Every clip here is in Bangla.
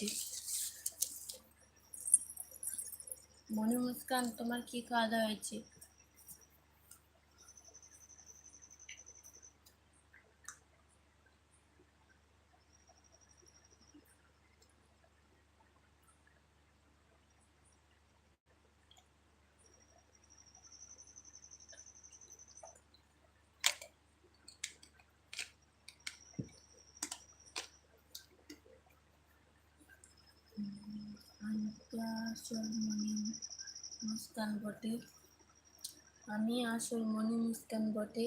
হয়েছে মনে মুস্কান তোমার কি খাওয়া দাওয়া হয়েছে আমি তো আসল মনি মুস্কান বটে। আমি আসল মনি মুস্কান বটে।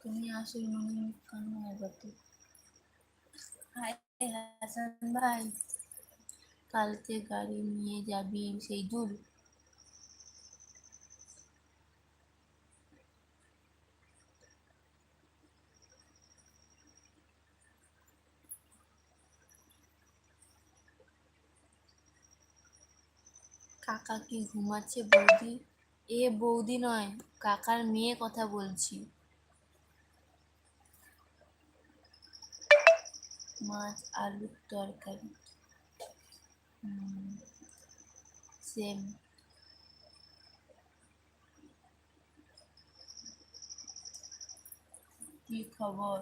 তুমি আসল মনি মুস্কান হয় বটে। হাসান ভাই, কালকে গাড়ি নিয়ে যাবি সেই দূর। কাকা কি ঘুমাচ্ছে বৌদি। এ বৌদি নয়, কাকার মেয়ে কথা বলছি। মাছ, আলুর তরকারি। সেম কি খবর?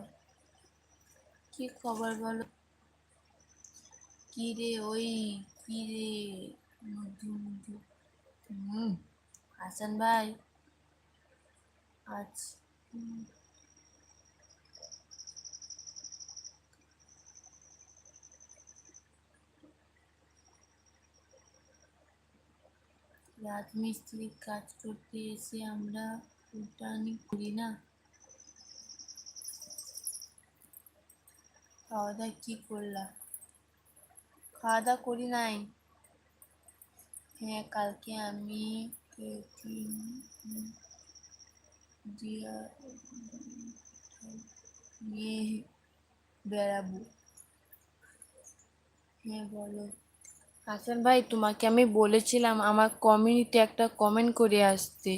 কি খবর বলো? কি রে ওই কি রে হাসান ভাই। আচ্ছা। হুম, রাজমিস্ত্রির কাজ করতে এসে আমরা ফুটানি করি না। খাওয়া দাওয়া কি করলা? খাওয়া দাওয়া করি নাই। হ্যাঁ কালকে আমি বেড়াবো। হ্যাঁ বলো। হাসান ভাই, তোমাকে আমি বলেছিলাম, আমার কমিউনিটি একটা কমেন্ট করে আসতে।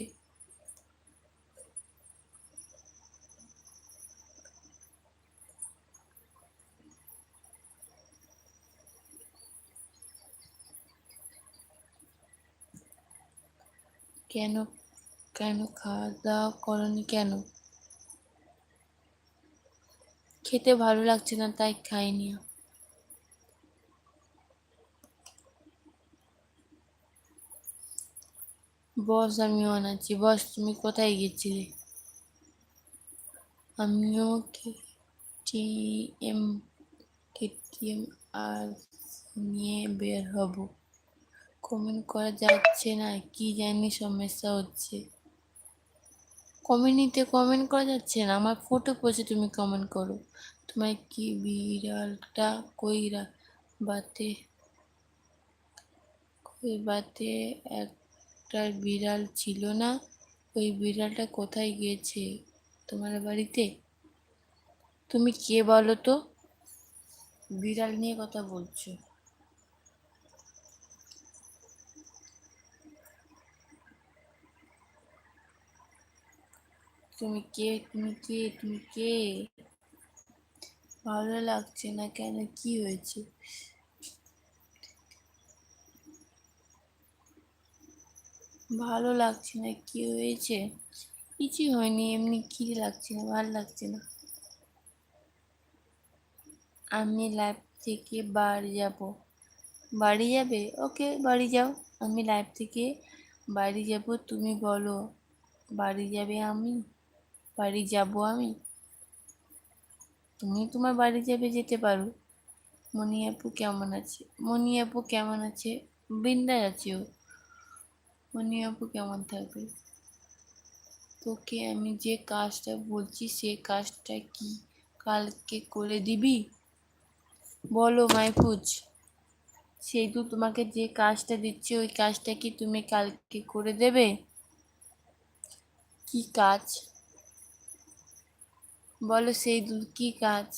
কেন? কেন খাওয়া দাওয়া করনি কেন? খেতে ভালো লাগছে না, তাই খাইনি। বস, আমি আছি বস, তুমি কোথায় গেছিলে? আমিও কেটিএম কেটিএম আর নিয়ে বের হব। কমেন্ট করা যাচ্ছে না, কি জানি সমস্যা হচ্ছে। কমিউনিতে কমেন্ট করা যাচ্ছে না, আমার ফটো পোস্টে তুমি কমেন্ট করো। তোমার কি বিড়ালটা কইরা বাতে ওই বাতে একটা বিড়াল ছিল না, ওই বিড়ালটা কোথায় গিয়েছে? তোমার বাড়িতে? তুমি কে বলো তো? বিড়াল নিয়ে কথা বলছো। তুমি কে? তুমি কে? তুমি কে? ভালো লাগছে না কেন? কি হয়েছে? ভালো লাগছে না, কি হয়েছে? কিছু হয়নি, এমনি কি লাগছে না, ভালো লাগছে না। আমি লাইভ থেকে বাড়ি যাব। বাড়ি যাবে? ওকে, বাড়ি যাও। আমি লাইভ থেকে বাড়ি যাব, তুমি বলো। বাড়ি যাবে আমি? বাড়ি যাব আমি? তুমি তোমার বাড়ি যাবে যেতে পারো। মনি আপু কেমন আছে? মনি আপু কেমন আছে? বৃন্দায় আছে ও। মনি আপু কেমন থাকবে? তোকে আমি যে কাজটা বলছি, সে কাজটা কি কালকে করে দিবি? বলো মাইফুজ। সেই তো তোমাকে যে কাজটা দিচ্ছে, ওই কাজটা কি তুমি কালকে করে দেবে? কি কাজ? বলো সেই কি কাজ